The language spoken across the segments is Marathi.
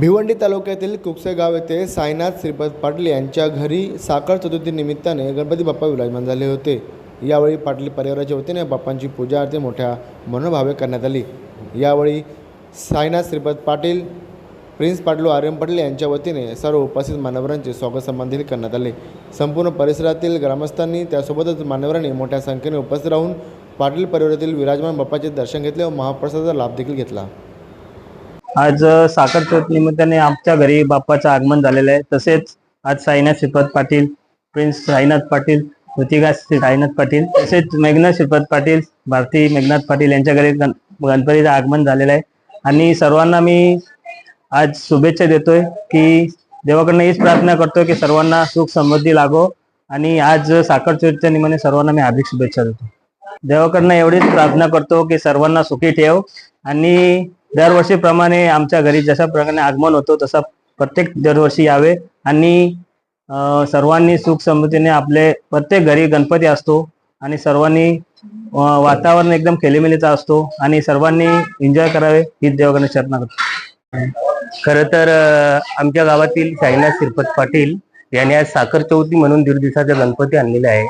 भिवंडी तालुक्यातील कुकसे गाव येथे साईनाथ श्रीपद पाटील यांच्या घरी साखर चतुर्थी निमित्ताने गणपती बाप्पा विराजमान झाले होते. यावेळी पाटील परिवाराच्या वतीने बाप्पांची पूजा आरती मोठ्या मनोभावे करण्यात आली. यावेळी साईनाथ श्रीपद पाटील प्रिन्स पाटलू आर्यम पाटील यांच्या वतीने सर्व उपस्थित मान्यवरांचे स्वागत संबंधित करण्यात आले. संपूर्ण परिसरातील ग्रामस्थांनी त्यासोबतच मान्यवरांनी मोठ्या संख्येने उपस्थित राहून पाटील परिवारातील विराजमान बाप्पाचे दर्शन घेतले व महाप्रसादाचा लाभ देखील घेतला. आज साखर चौथ निमित्ताने आमच्या घरी बाप्पाचं आगमन झालेलं आहे. तसेच आज साईनाथ श्रीपद पाटील प्रिन्स साईनाथ पाटील ऋतिका साईनाथ पाटील तसेच मेघनाथ श्रीपद पाटील भारती मेघनाथ पाटील यांच्या घरी गण गणपतीचं आगमन झालेलं आहे. आणि सर्वांना मी आज शुभेच्छा देतोय की देवाकडनं हीच प्रार्थना करतोय की सर्वांना सुख समृद्धी लागो. आणि आज साखर चौथच्या निमित्ताने सर्वांना मी हार्दिक शुभेच्छा देतो. देवाकडनं एवढीच प्रार्थना करतो की सर्वांना सुखी ठेव. आणि दरवर्षीप्रमाणे आमच्या घरी जशा प्रकारे आगमन होतो तसा प्रत्येक दरवर्षी यावे. आणि सर्वांनी सुख समृद्धीने आपले प्रत्येक घरी गणपती असतो. आणि सर्वांनी वातावरण एकदम खेलीमेलीचा असतो. आणि सर्वांनी एन्जॉय करावे ही देवाकडे चर्चा करतो. खर तर आमच्या गावातील साईनाथ श्रीपत पाटील यांनी आज साखर चौथी म्हणून दीड दिवसाचा गणपती आणलेला आहे.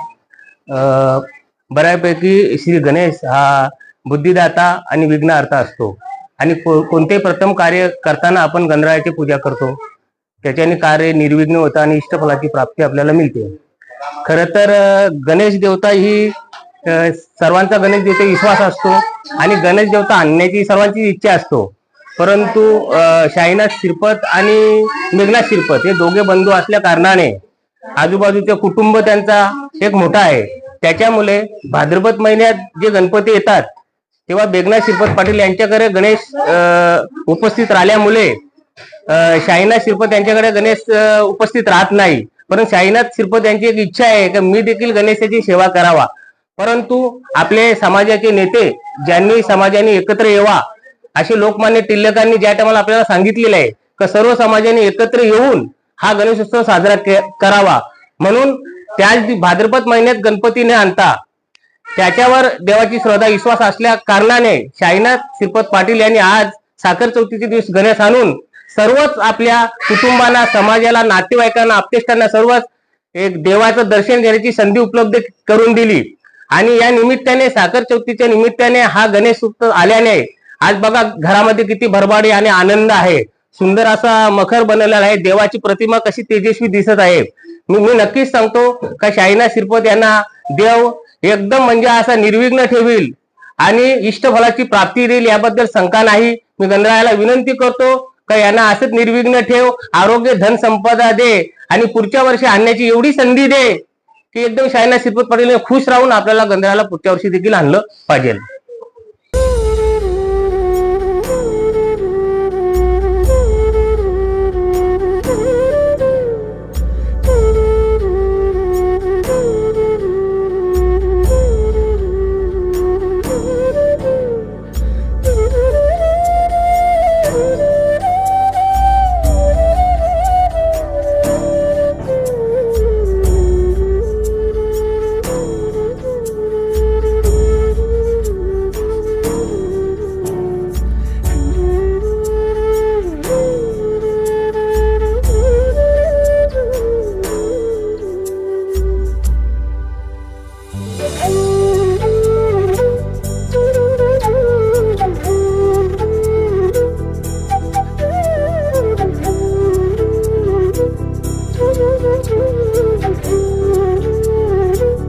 बऱ्यापैकी श्री गणेश हा बुद्धिदाता आणि विघ्नहर्ता असतो. आणि को- कोणतेही प्रथम कार्य करताना आपण गणरायाची पूजा करतो. त्याच्याने कार्य निर्विघ्न होतं आणि इष्टफलाची प्राप्ती आपल्याला मिळते. खर तर गणेश देवता ही सर्वांचा गणेश देवता विश्वास असतो आणि गणेश देवता आणण्याची सर्वांची इच्छा असतो. परंतु शाहीनाथ शिरपत आणि मेघनाथ शिरपत हे दोघे बंधू असल्या कारणाने आजूबाजूचे कुटुंब त्यांचा एक मोठा आहे. त्याच्यामुळे भाद्रपद महिन्यात जे गणपती येतात तेव्हा बेगना श्रीपत पाटील यांच्याकडे गणेश उपस्थित राहिल्यामुळे अं, श्रीपत यांच्याकडे गणेश उपस्थित राहत नाही. परंतु शाहीनाथ श्रीपत यांची एक इच्छा आहे की मी देखील गणेशाची सेवा करावा. परंतु आपले समाजाचे नेते ज्यांनी समाजाने एकत्र येवा असे लोकमान्य टिळकांनी ज्या टायमाला आपल्याला सांगितलेलं आहे की सर्व समाजाने एकत्र येऊन हा गणेशोत्सव साजरा करावा. म्हणून त्याच भाद्रपद महिन्यात गणपती न आणता. त्याच्यावर देवाची श्रद्धा विश्वास असल्या कारणाने शाहीनाथ श्रीपद पाटील यांनी आज साखर चौथीचे दिवस गणेश आणून सर्वच आपल्या कुटुंबाला समाजाला नातेवाईकांना आपतेष्टांना सर्वच एक देवाचं दर्शन घेण्याची संधी उपलब्ध करून दिली. आणि या निमित्ताने साखर चौथीच्या निमित्ताने हा गणेश उत्सव आल्याने आज बघा घरामध्ये किती भरभाडी आणि आनंद आहे. सुंदर असा मखर बनवलेला आहे. देवाची प्रतिमा कशी तेजस्वी दिसत आहे. मी मी नक्कीच सांगतो का शाईना श्रीपद यांना देव एकदम म्हणजे असा निर्विघ्न ठेवील. आणि इष्टफलाची प्राप्ती देईल याबद्दल शंका नाही. मी गणरायाला विनंती करतो का यांना असंच निर्विघ्न ठेव आरोग्य धन संपदा दे. आणि पुढच्या वर्षी आणण्याची एवढी संधी दे की एकदम शायना शिरपत पाटील खुश राहून आपल्याला गंधराला पुढच्या वर्षी देखील आणलं पाहिजे. Yeah.